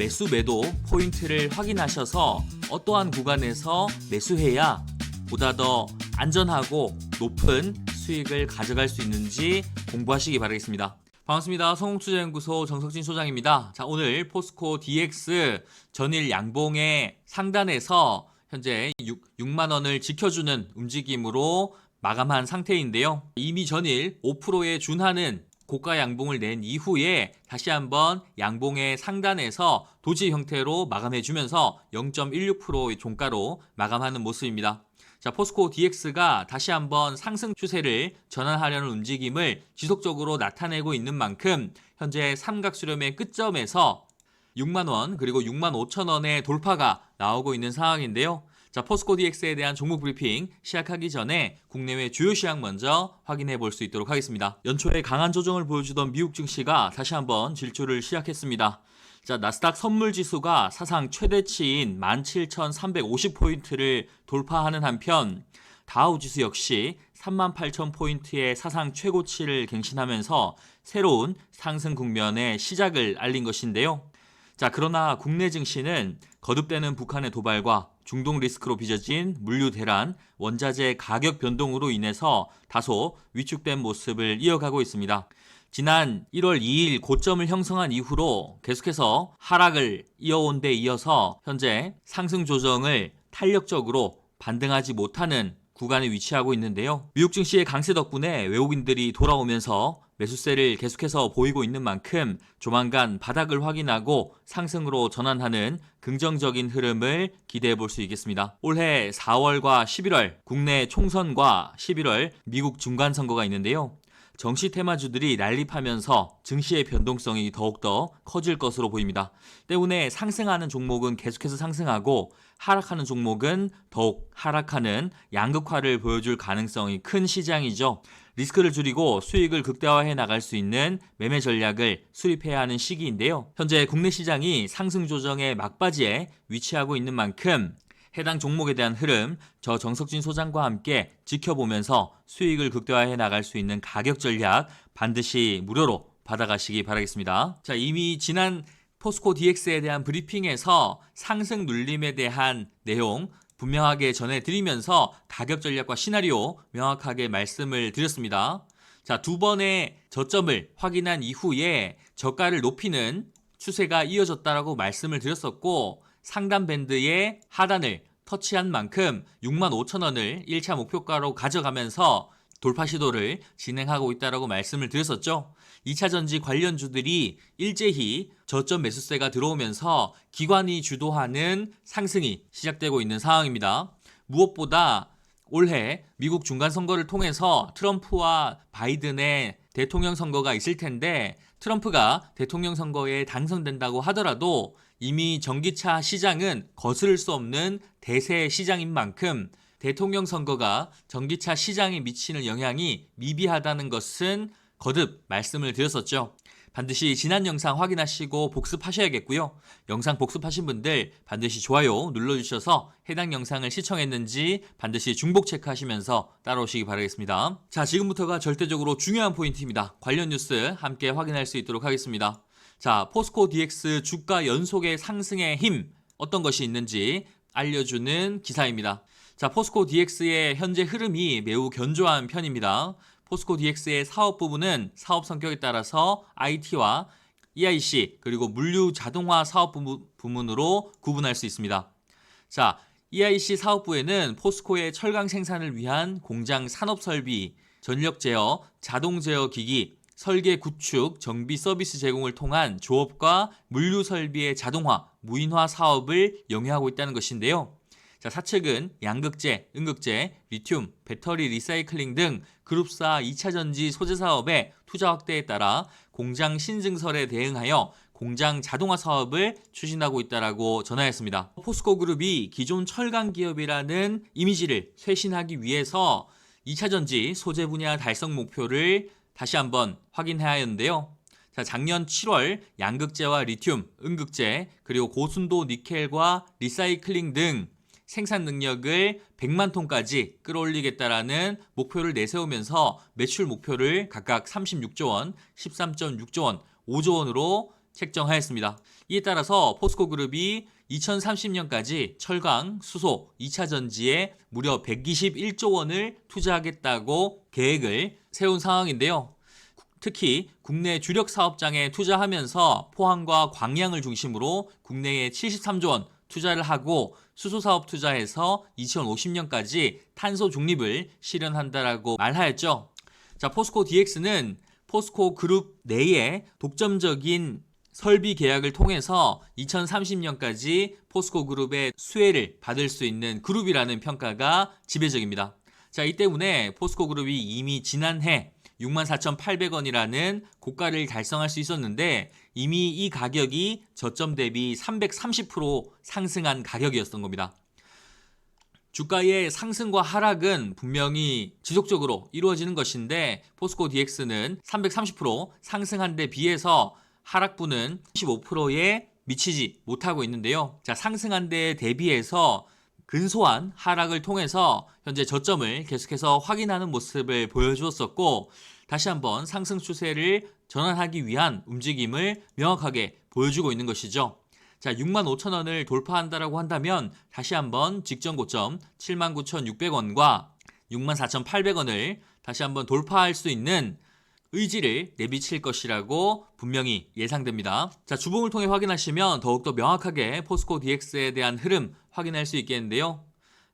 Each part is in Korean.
매수 매도 포인트를 확인하셔서 어떠한 구간에서 매수해야 보다 더 안전하고 높은 수익을 가져갈 수 있는지 공부하시기 바라겠습니다. 반갑습니다. 성공투자연구소 정석진 소장입니다. 자, 오늘 포스코 DX 전일 양봉의 상단에서 현재 6, 6만 원을 지켜주는 움직임으로 마감한 상태인데요. 이미 전일 5%에 준하는 고가 양봉을 낸 이후에 다시 한번 양봉의 상단에서 도지 형태로 마감해 주면서 0.16%의 종가로 마감하는 모습입니다. 자, 포스코 DX가 다시 한번 상승 추세를 전환하려는 움직임을 지속적으로 나타내고 있는 만큼 현재 삼각 수렴의 끝점에서 6만원 그리고 6만 5천원의 돌파가 나오고 있는 상황인데요. 자, 포스코 DX에 대한 종목 브리핑 시작하기 전에 국내외 주요 시황 먼저 확인해 볼 수 있도록 하겠습니다. 연초에 강한 조정을 보여주던 미국 증시가 다시 한번 질주를 시작했습니다. 자, 나스닥 선물 지수가 사상 최대치인 17,350포인트를 돌파하는 한편 다우 지수 역시 38,000포인트의 사상 최고치를 갱신하면서 새로운 상승 국면의 시작을 알린 것인데요. 자, 그러나 국내 증시는 거듭되는 북한의 도발과 중동 리스크로 빚어진 물류 대란, 원자재 가격 변동으로 인해서 다소 위축된 모습을 이어가고 있습니다. 지난 1월 2일 고점을 형성한 이후로 계속해서 하락을 이어온 데 이어서 현재 상승 조정을 탄력적으로 반등하지 못하는 구간에 위치하고 있는데요. 미국 증시의 강세 덕분에 외국인들이 돌아오면서 매수세를 계속해서 보이고 있는 만큼 조만간 바닥을 확인하고 상승으로 전환하는 긍정적인 흐름을 기대해 볼 수 있겠습니다. 올해 4월과 11월 국내 총선과 11월 미국 중간 선거가 있는데요. 정시 테마주들이 난립하면서 증시의 변동성이 더욱더 커질 것으로 보입니다. 때문에 상승하는 종목은 계속해서 상승하고 하락하는 종목은 더욱 하락하는 양극화를 보여줄 가능성이 큰 시장이죠. 리스크를 줄이고 수익을 극대화해 나갈 수 있는 매매 전략을 수립해야 하는 시기인데요. 현재 국내 시장이 상승 조정의 막바지에 위치하고 있는 만큼 해당 종목에 대한 흐름 저 정석진 소장과 함께 지켜보면서 수익을 극대화해 나갈 수 있는 가격 전략 반드시 무료로 받아가시기 바라겠습니다. 자, 이미 지난 포스코 DX에 대한 브리핑에서 상승 눌림에 대한 내용 분명하게 전해드리면서 가격 전략과 시나리오 명확하게 말씀을 드렸습니다. 자, 두 번의 저점을 확인한 이후에 저가를 높이는 추세가 이어졌다라고 말씀을 드렸었고 상단 밴드의 하단을 터치한 만큼 6만 5천 원을 1차 목표가로 가져가면서 돌파 시도를 진행하고 있다라고 말씀을 드렸었죠. 2차 전지 관련주들이 일제히 저점 매수세가 들어오면서 기관이 주도하는 상승이 시작되고 있는 상황입니다. 무엇보다 올해 미국 중간 선거를 통해서 트럼프와 바이든의 대통령 선거가 있을 텐데 트럼프가 대통령 선거에 당선된다고 하더라도 이미 전기차 시장은 거스를 수 없는 대세 시장인 만큼 대통령 선거가 전기차 시장에 미치는 영향이 미비하다는 것은 거듭 말씀을 드렸었죠. 반드시 지난 영상 확인하시고 복습하셔야겠고요. 영상 복습하신 분들 반드시 좋아요 눌러주셔서 해당 영상을 시청했는지 반드시 중복 체크하시면서 따라오시기 바라겠습니다. 자, 지금부터가 절대적으로 중요한 포인트입니다. 관련 뉴스 함께 확인할 수 있도록 하겠습니다. 자, 포스코 DX 주가 연속의 상승의 힘 어떤 것이 있는지 알려주는 기사입니다. 자, 포스코 DX의 현재 흐름이 매우 견조한 편입니다. 포스코 DX의 사업 부분은 사업 성격에 따라서 IT와 EIC 그리고 물류 자동화 사업 부문으로 구분할 수 있습니다. 자, EIC 사업부에는 포스코의 철강 생산을 위한 공장 산업 설비, 전력 제어, 자동 제어 기기, 설계 구축, 정비 서비스 제공을 통한 조업과 물류 설비의 자동화, 무인화 사업을 영위하고 있다는 것인데요. 자, 사측은 양극재, 음극재, 리튬, 배터리 리사이클링 등 그룹사 2차 전지 소재 사업의 투자 확대에 따라 공장 신증설에 대응하여 공장 자동화 사업을 추진하고 있다라고 전하였습니다. 포스코 그룹이 기존 철강 기업이라는 이미지를 쇄신하기 위해서 2차 전지 소재 분야 달성 목표를 다시 한번 확인해야 하는데요. 자, 작년 7월 양극재와 리튬, 음극재, 그리고 고순도 니켈과 리사이클링 등 생산 능력을 100만 톤까지 끌어올리겠다라는 목표를 내세우면서 매출 목표를 각각 36조 원, 13.6조 원, 5조 원으로 책정하였습니다. 이에 따라서 포스코 그룹이 2030년까지 철강, 수소, 2차 전지에 무려 121조 원을 투자하겠다고 계획을 세운 상황인데요. 특히 국내 주력 사업장에 투자하면서 포항과 광양을 중심으로 국내에 73조 원 투자를 하고 수소 사업 투자해서 2050년까지 탄소 중립을 실현한다라고 말하였죠. 자, 포스코 DX는 포스코 그룹 내에 독점적인 설비 계약을 통해서 2030년까지 포스코 그룹의 수혜를 받을 수 있는 그룹이라는 평가가 지배적입니다. 자, 이 때문에 포스코 그룹이 이미 지난해 64,800원이라는 고가를 달성할 수 있었는데 이미 이 가격이 저점 대비 330% 상승한 가격이었던 겁니다. 주가의 상승과 하락은 분명히 지속적으로 이루어지는 것인데 포스코 DX는 330% 상승한 데 비해서 하락분은 15%에 미치지 못하고 있는데요. 자, 상승한 데 대비해서 근소한 하락을 통해서 현재 저점을 계속해서 확인하는 모습을 보여주었었고 다시 한번 상승 추세를 전환하기 위한 움직임을 명확하게 보여주고 있는 것이죠. 자, 6만 5천 원을 돌파한다라고 한다면 다시 한번 직전 고점 7만 9,600원과 6만 4,800원을 다시 한번 돌파할 수 있는 의지를 내비칠 것이라고 분명히 예상됩니다. 자, 주봉을 통해 확인하시면 더욱더 명확하게 포스코 DX에 대한 흐름 확인할 수 있겠는데요.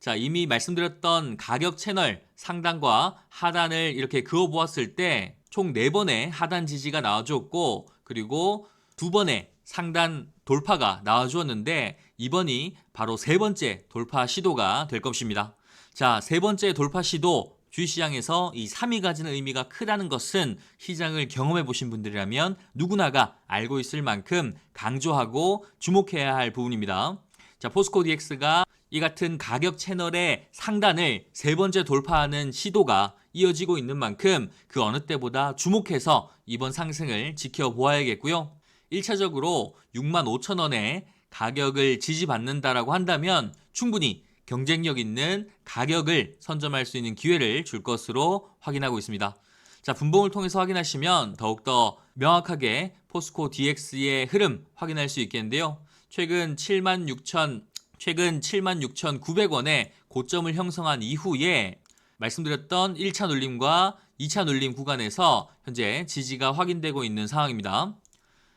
자, 이미 말씀드렸던 가격 채널 상단과 하단을 이렇게 그어 보았을 때 총 4번의 하단 지지가 나와주었고 그리고 두 번의 상단 돌파가 나와주었는데 이번이 바로 세 번째 돌파 시도가 될 것입니다. 자, 세 번째 돌파 시도 주식시장에서 이 3이 가지는 의미가 크다는 것은 시장을 경험해 보신 분들이라면 누구나가 알고 있을 만큼 강조하고 주목해야 할 부분입니다. 자, 포스코 DX가 이 같은 가격 채널의 상단을 세 번째 돌파하는 시도가 이어지고 있는 만큼 그 어느 때보다 주목해서 이번 상승을 지켜보아야겠고요. 1차적으로 6만 5천 원의 가격을 지지받는다라고 한다면 충분히 경쟁력 있는 가격을 선점할 수 있는 기회를 줄 것으로 확인하고 있습니다. 자, 분봉을 통해서 확인하시면 더욱더 명확하게 포스코 DX의 흐름 확인할 수 있겠는데요. 최근 7만 6천 최근 76,900원의 고점을 형성한 이후에 말씀드렸던 1차 눌림과 2차 눌림 구간에서 현재 지지가 확인되고 있는 상황입니다.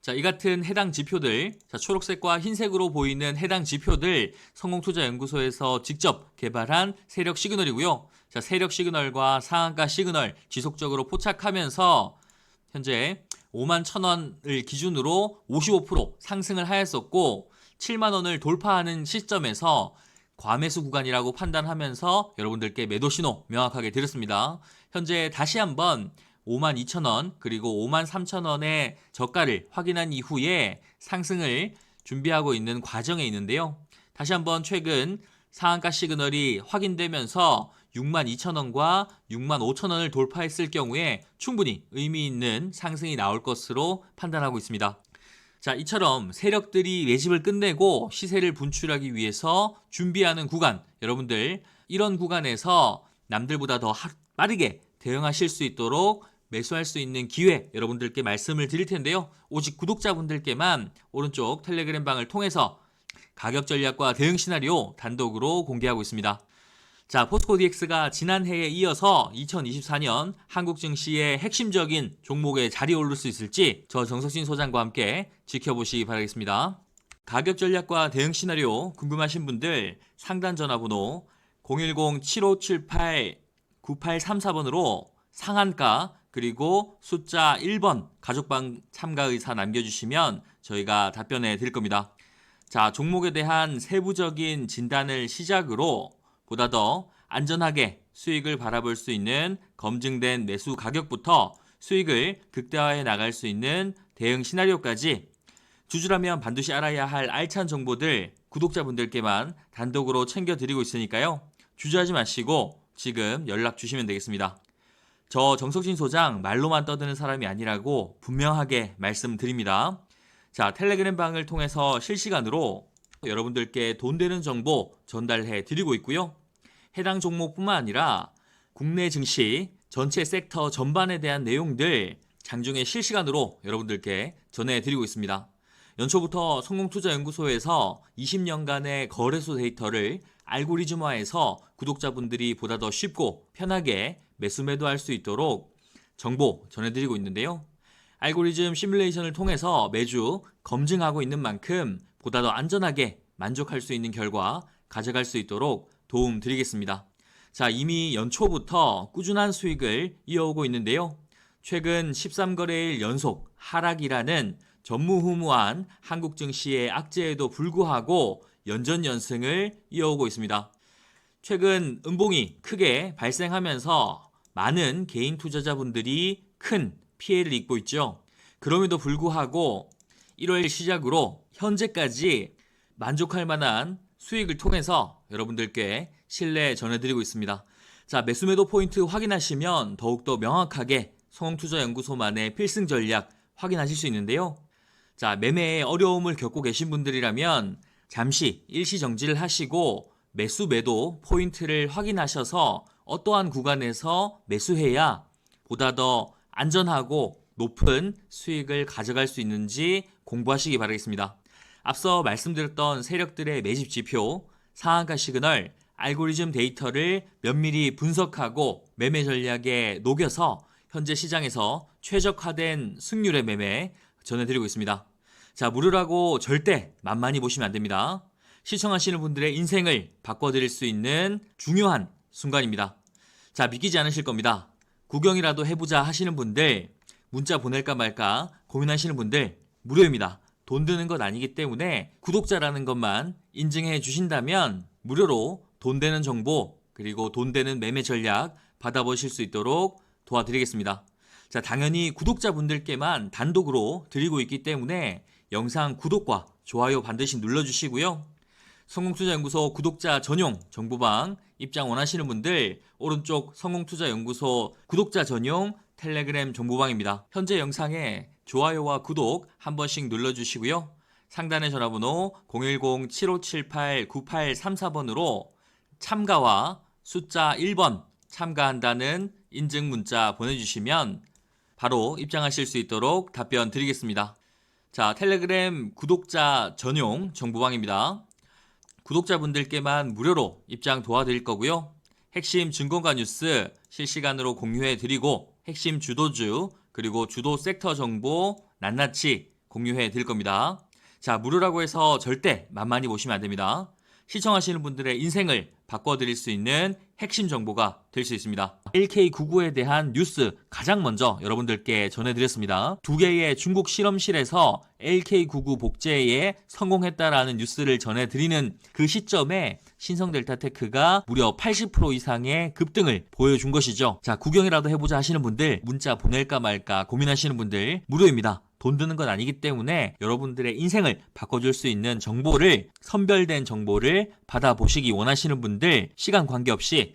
자, 이 같은 해당 지표들, 자, 초록색과 흰색으로 보이는 해당 지표들 성공투자연구소에서 직접 개발한 세력 시그널이고요. 자, 세력 시그널과 상한가 시그널 지속적으로 포착하면서 현재 5만 1천원을 기준으로 55% 상승을 하였었고 7만 원을 돌파하는 시점에서 과매수 구간이라고 판단하면서 여러분들께 매도 신호 명확하게 드렸습니다. 현재 다시 한번 5만 2천 원 그리고 5만 3천 원의 저가를 확인한 이후에 상승을 준비하고 있는 과정에 있는데요. 다시 한번 최근 상한가 시그널이 확인되면서 6만 2천 원과 6만 5천 원을 돌파했을 경우에 충분히 의미 있는 상승이 나올 것으로 판단하고 있습니다. 자, 이처럼 세력들이 매집을 끝내고 시세를 분출하기 위해서 준비하는 구간, 여러분들 이런 구간에서 남들보다 더 하- 빠르게 대응하실 수 있도록 매수할 수 있는 기회 여러분들께 말씀을 드릴 텐데요. 오직 구독자분들께만 오른쪽 텔레그램 방을 통해서 가격 전략과 대응 시나리오 단독으로 공개하고 있습니다. 자, 포스코 DX가 지난해에 이어서 2024년 한국 증시의 핵심적인 종목에 자리에 오를 수 있을지 저 정석진 소장과 함께 지켜보시기 바라겠습니다. 가격 전략과 대응 시나리오 궁금하신 분들 상단 전화번호 010-7578-9834번으로 상한가 그리고 숫자 1번 가족방 참가 의사 남겨주시면 저희가 답변해 드릴 겁니다. 자, 종목에 대한 세부적인 진단을 시작으로 보다 더 안전하게 수익을 바라볼 수 있는 검증된 매수 가격부터 수익을 극대화해 나갈 수 있는 대응 시나리오까지 주주라면 반드시 알아야 할 알찬 정보들 구독자분들께만 단독으로 챙겨드리고 있으니까요. 주저하지 마시고 지금 연락 주시면 되겠습니다. 저 정석진 소장 말로만 떠드는 사람이 아니라고 분명하게 말씀드립니다. 자, 텔레그램 방을 통해서 실시간으로 여러분들께 돈 되는 정보 전달해 드리고 있고요. 해당 종목뿐만 아니라 국내 증시 전체 섹터 전반에 대한 내용들 장중에 실시간으로 여러분들께 전해 드리고 있습니다. 연초부터 성공투자연구소에서 20년간의 거래소 데이터를 알고리즘화해서 구독자분들이 보다 더 쉽고 편하게 매수 매도할 수 있도록 정보 전해드리고 있는데요. 알고리즘 시뮬레이션을 통해서 매주 검증하고 있는 만큼 보다 더 안전하게 만족할 수 있는 결과 가져갈 수 있도록 도움 드리겠습니다. 자, 이미 연초부터 꾸준한 수익을 이어오고 있는데요. 최근 13거래일 연속 하락이라는 전무후무한 한국 증시의 악재에도 불구하고 연전 연승을 이어오고 있습니다. 최근 음봉이 크게 발생하면서 많은 개인 투자자분들이 큰 피해를 입고 있죠. 그럼에도 불구하고 1월 시작으로 현재까지 만족할 만한 수익을 통해서 여러분들께 신뢰 전해드리고 있습니다. 자, 매수매도 포인트 확인하시면 더욱더 명확하게 성투자연구소만의 필승 전략 확인하실 수 있는데요. 자, 매매에 어려움을 겪고 계신 분들이라면 잠시 일시 정지를 하시고 매수 매도 포인트를 확인하셔서 어떠한 구간에서 매수해야 보다 더 안전하고 높은 수익을 가져갈 수 있는지 공부하시기 바라겠습니다. 앞서 말씀드렸던 세력들의 매집 지표, 상한가 시그널, 알고리즘 데이터를 면밀히 분석하고 매매 전략에 녹여서 현재 시장에서 최적화된 승률의 매매 전해드리고 있습니다. 자, 무료라고 절대 만만히 보시면 안 됩니다. 시청하시는 분들의 인생을 바꿔드릴 수 있는 중요한 순간입니다. 자, 믿기지 않으실 겁니다. 구경이라도 해보자 하시는 분들, 문자 보낼까 말까 고민하시는 분들, 무료입니다. 돈 드는 것 아니기 때문에 구독자라는 것만 인증해 주신다면 무료로 돈 되는 정보, 그리고 돈 되는 매매 전략 받아보실 수 있도록 도와드리겠습니다. 자, 당연히 구독자분들께만 단독으로 드리고 있기 때문에 영상 구독과 좋아요 반드시 눌러주시고요. 성공투자연구소 구독자 전용 정보방 입장 원하시는 분들 오른쪽 성공투자연구소 구독자 전용 텔레그램 정보방입니다. 현재 영상에 좋아요와 구독 한 번씩 눌러주시고요. 상단의 전화번호 010-7578-9834번으로 참가와 숫자 1번 참가한다는 인증 문자 보내주시면 바로 입장하실 수 있도록 답변 드리겠습니다. 자, 텔레그램 구독자 전용 정보방입니다. 구독자분들께만 무료로 입장 도와드릴 거고요. 핵심 증권가 뉴스 실시간으로 공유해 드리고 핵심 주도주 그리고 주도 섹터 정보 낱낱이 공유해 드릴 겁니다. 자, 무료라고 해서 절대 만만히 보시면 안 됩니다. 시청하시는 분들의 인생을 바꿔드릴 수 있는 핵심 정보가 될 수 있습니다. LK99에 대한 뉴스 가장 먼저 여러분들께 전해드렸습니다. 두 개의 중국 실험실에서 LK99 복제에 성공했다라는 뉴스를 전해드리는 그 시점에 신성델타테크가 무려 80% 이상의 급등을 보여준 것이죠. 자, 구경이라도 해보자 하시는 분들, 문자 보낼까 말까 고민하시는 분들, 무료입니다. 돈 드는 건 아니기 때문에 여러분들의 인생을 바꿔줄 수 있는 정보를 선별된 정보를 받아보시기 원하시는 분들 시간 관계없이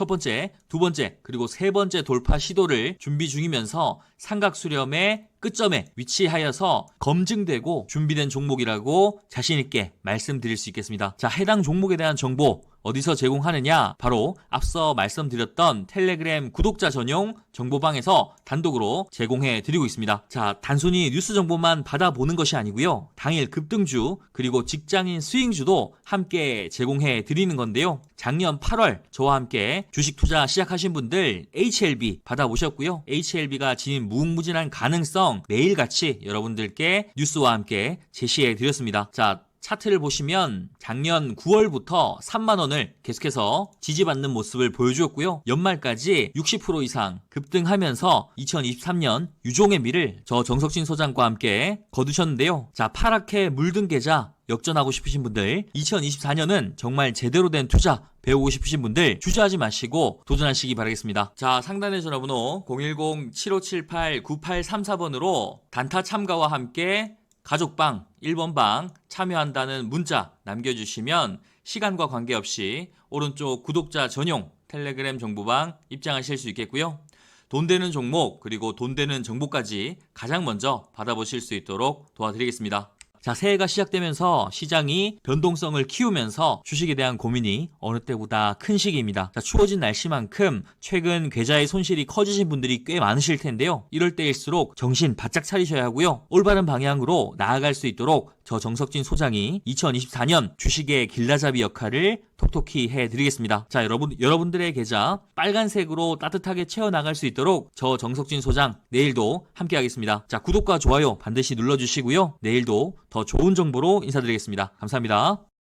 첫 번째, 두 번째, 그리고 세 번째 돌파 시도를 준비 중이면서 삼각 수렴의 끝점에 위치하여서 검증되고 준비된 종목이라고 자신있게 말씀드릴 수 있겠습니다. 자, 해당 종목에 대한 정보 어디서 제공하느냐? 바로 앞서 말씀드렸던 텔레그램 구독자 전용 정보방에서 단독으로 제공해 드리고 있습니다. 자, 단순히 뉴스 정보만 받아보는 것이 아니고요. 당일 급등주 그리고 직장인 스윙주도 함께 제공해 드리는 건데요. 작년 8월 저와 함께 주식 투자 시작하신 분들 HLB 받아보셨고요. HLB가 지닌 무궁무진한 가능성 매일같이 여러분들께 뉴스와 함께 제시해 드렸습니다. 자, 차트를 보시면 작년 9월부터 3만 원을 계속해서 지지받는 모습을 보여주었고요. 연말까지 60% 이상 급등하면서 2023년 유종의 미를 저 정석진 소장과 함께 거두셨는데요. 자, 파랗게 물든 계좌 역전하고 싶으신 분들 2024년은 정말 제대로 된 투자 배우고 싶으신 분들 주저하지 마시고 도전하시기 바라겠습니다. 자, 상단의 전화번호 010-7578-9834번으로 단타 참가와 함께 가족방 1번방 참여한다는 문자 남겨주시면 시간과 관계없이 오른쪽 구독자 전용 텔레그램 정보방 입장하실 수 있겠고요. 돈 되는 종목 그리고 돈 되는 정보까지 가장 먼저 받아보실 수 있도록 도와드리겠습니다. 자, 새해가 시작되면서 시장이 변동성을 키우면서 주식에 대한 고민이 어느 때보다 큰 시기입니다. 자, 추워진 날씨만큼 최근 계좌의 손실이 커지신 분들이 꽤 많으실 텐데요. 이럴 때일수록 정신 바짝 차리셔야 하고요. 올바른 방향으로 나아갈 수 있도록 저 정석진 소장이 2024년 주식의 길라잡이 역할을 톡톡히 해드리겠습니다. 자, 여러분, 여러분들의 계좌 빨간색으로 따뜻하게 채워나갈 수 있도록 저 정석진 소장 내일도 함께 하겠습니다. 자, 구독과 좋아요 반드시 눌러주시고요. 내일도 더 좋은 정보로 인사드리겠습니다. 감사합니다.